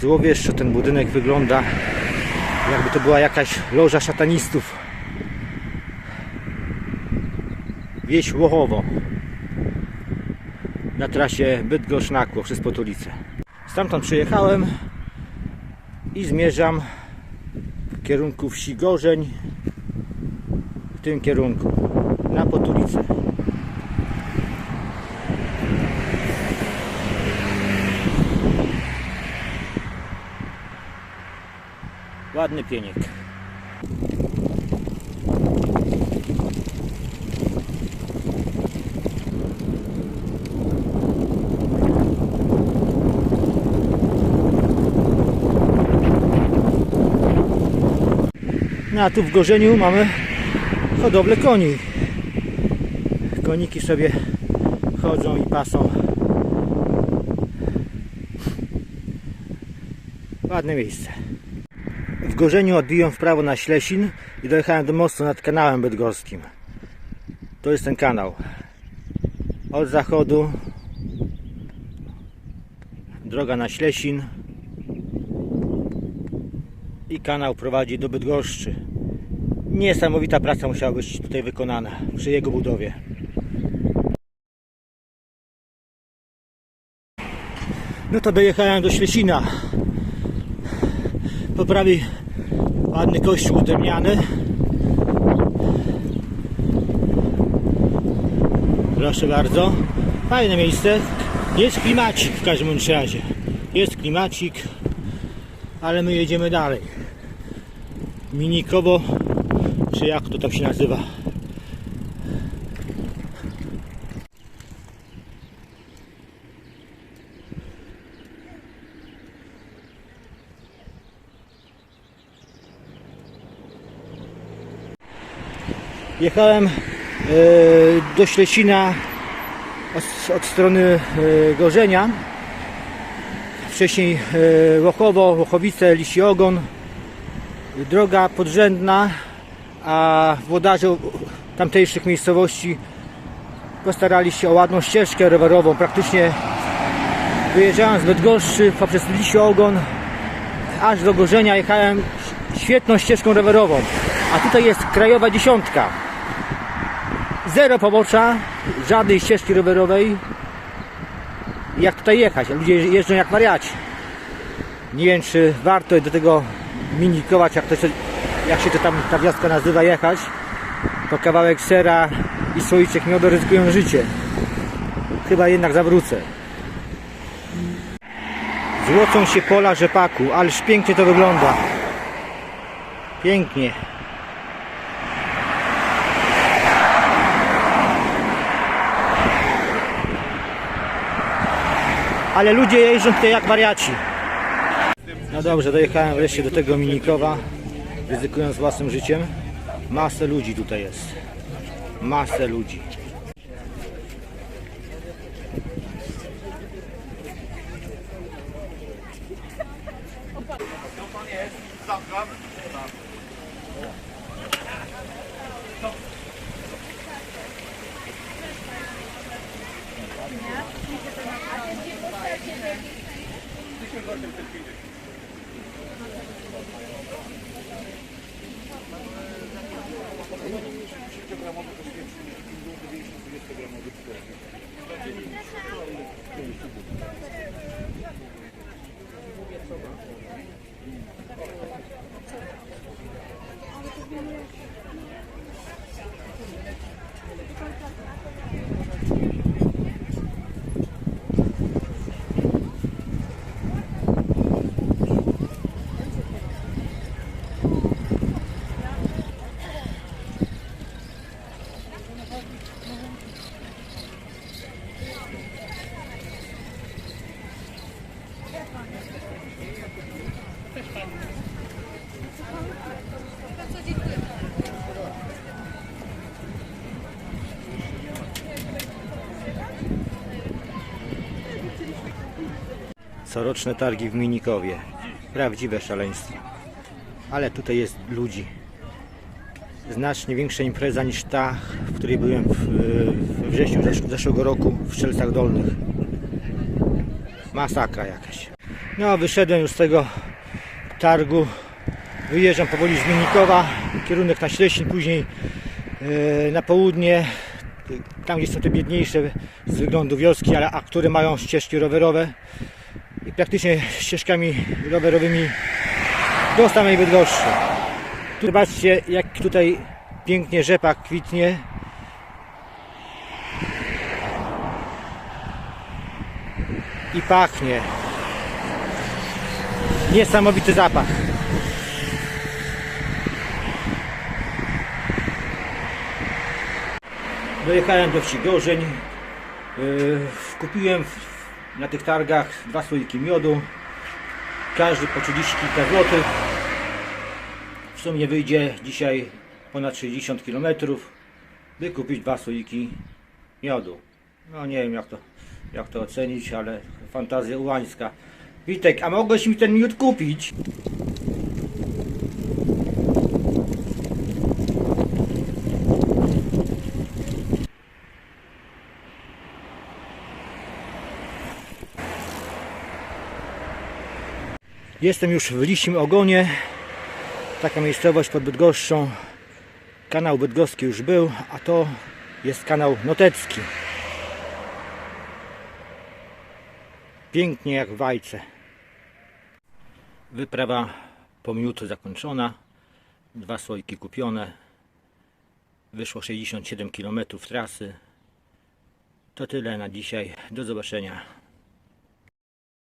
Złowieszczo ten budynek wygląda jakby to była jakaś loża szatanistów. Wieś Łochowo na trasie Bydgoszcz-Nakło przez Potulicę. Stamtąd przyjechałem i zmierzam w kierunku wsi Gorzeń w tym kierunku na Potulicę. Ładny pieniek. No a tu w Gorzeniu mamy hodowlę koni. Koniki sobie chodzą i pasą. Ładne miejsce. W Gorzeniu odbiłem w prawo na Ślesin i dojechałem do mostu nad kanałem bydgoskim. To jest ten kanał. Od zachodu droga na Ślesin i kanał prowadzi do Bydgoszczy. Niesamowita praca musiała być tutaj wykonana przy jego budowie. No to dojechałem do Ślesina. Po prawej ładny kościół drewniany. Proszę bardzo. Fajne miejsce. Jest klimacik w każdym razie. Jest klimacik, ale my jedziemy dalej. Minikowo, czy jak to tam się nazywa? Jechałem e, do Ślesina od, od strony e, Gorzenia. Wcześniej e, Łochowo, Łochowice, Lisi Ogon. Droga podrzędna, a włodarze tamtejszych miejscowości postarali się o ładną ścieżkę rowerową. Praktycznie wyjeżdżałem z Bydgoszczy poprzez Lisi Ogon aż do Gorzenia jechałem świetną ścieżką rowerową. A tutaj jest krajowa dziesiątka. Zero pobocza, żadnej ścieżki rowerowej. Jak tutaj jechać? Ludzie jeżdżą jak wariaci. Nie wiem, czy warto do tego minikować, jak, to się, jak się to tam ta wioska nazywa, jechać. Po kawałek sera i słoiczek miodu ryzykują życie. Chyba jednak zawrócę. Złocą się pola rzepaku, ależ pięknie to wygląda. Pięknie. Ale ludzie jeżdżą tutaj jak wariaci. No dobrze, dojechałem wreszcie do tego Minikowa, ryzykując własnym życiem. Masę ludzi tutaj jest. Masę ludzi. Coroczne targi w Minikowie. Prawdziwe szaleństwo. Ale tutaj jest ludzi. Znacznie większa impreza niż ta, w której byłem w, we wrześniu zesz- zeszłego roku w Strzelcach Dolnych. Masakra jakaś. No, wyszedłem już z tego targu. Wyjeżdżam powoli z Mielnikowa, kierunek na Ślesin, później e, na południe, tam gdzie są te biedniejsze z wyglądu wioski, ale a które mają ścieżki rowerowe. I praktycznie ścieżkami rowerowymi do samej Bydgoszczy. Zobaczcie, jak tutaj pięknie rzepak kwitnie. I pachnie. Niesamowity zapach. Dojechałem do wsi Gorzeń. Yy, Kupiłem na tych targach dwa słoiki miodu. Każdy po 30 kilka złotych. W sumie wyjdzie dzisiaj ponad 60 km, by kupić dwa słoiki miodu. No nie wiem jak to, jak to ocenić, ale fantazja ułańska. Witek, a mogłeś mi ten miód kupić? Jestem już w Lisim Ogonie. Taka miejscowość pod Bydgoszczą. Kanał bydgoski już był, a to jest kanał notecki. Pięknie jak w bajce. Wyprawa po miód zakończona. Dwa słoiki kupione. Wyszło 67 km trasy. To tyle na dzisiaj. Do zobaczenia.